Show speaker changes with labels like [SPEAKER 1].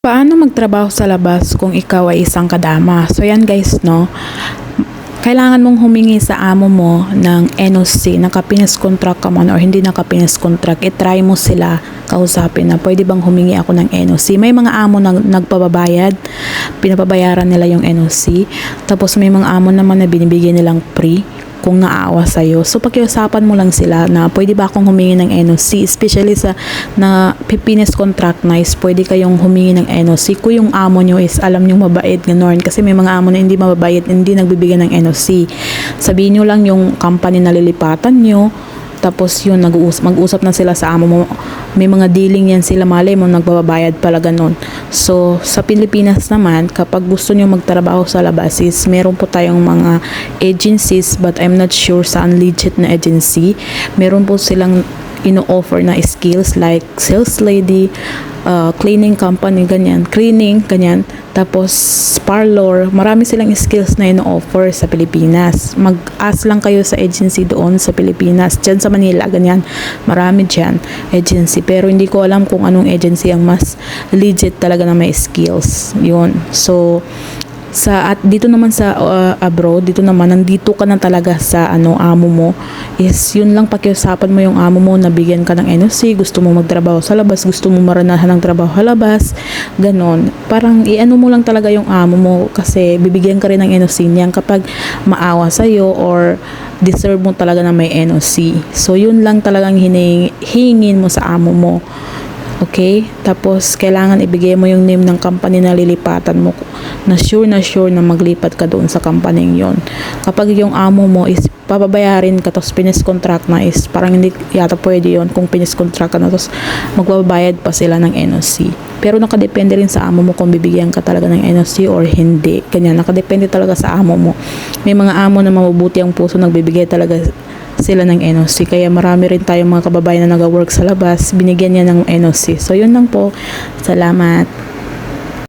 [SPEAKER 1] Paano magtrabaho sa labas kung ikaw ay isang kadama? So yan guys, no? Kailangan mong humingi sa amo mo ng NOC, nakapinis contract ka man or hindi nakapinis contract, i-try mo sila kausapin na pwede bang humingi ako ng NOC. May mga amo na nagpababayad, pinapabayaran nila yung NOC. Tapos may mga amo naman na binibigyan nilang free kung naawa sa'yo. So, pakiusapan mo lang sila na pwede ba akong humingi ng NOC, especially sa na pipinis contract na is pwede kayong humingi ng NOC kung yung amo nyo is alam nyo mabait, ganon. Kasi may mga amo na hindi mababait, hindi nagbibigay ng NOC. Sabihin nyo lang yung company na lilipatan nyo, tapos yun, nag-uusap, mag-usap na sila sa amo mo. May mga dealing yan sila, malay mo, nagbabayad pala ganun. So, sa Pilipinas naman, kapag gusto nyo magtrabaho sa labas is meron po tayong mga agencies but I'm not sure sa legit na agency. Meron po silang ino-offer na skills like sales lady, uh, cleaning company, ganyan, cleaning, ganyan. Tapos, parlor, marami silang skills na ino-offer sa Pilipinas. Mag-ask lang kayo sa agency doon sa Pilipinas. Diyan sa Manila, ganyan. Marami dyan, agency. Pero hindi ko alam kung anong agency ang mas legit talaga na may skills. Yun. So, sa at dito naman sa uh, abroad dito naman nandito ka na talaga sa ano amo mo. Is yun lang pakiusapan mo yung amo mo nabigyan ka ng NOC gusto mo magtrabaho sa labas gusto mo maranasan ng trabaho sa labas ganon. Parang iano mo lang talaga yung amo mo kasi bibigyan ka rin ng NOC niyan kapag maawa sa iyo or deserve mo talaga na may NOC so yun lang talagang hinihingin mo sa amo mo Okay? Tapos, kailangan ibigay mo yung name ng company na lilipatan mo na sure na sure na maglipat ka doon sa company yon. Kapag yung amo mo is pababayarin ka tapos pinis contract na is parang hindi yata pwede yon kung pinis contract ka na tapos magbabayad pa sila ng NOC. Pero nakadepende rin sa amo mo kung bibigyan ka talaga ng NOC or hindi. Ganyan, nakadepende talaga sa amo mo. May mga amo na mabubuti ang puso nagbibigay talaga sila ng NOC. Kaya marami rin tayong mga kababayan na nag-work sa labas, binigyan niya ng NOC. So, yun lang po. Salamat.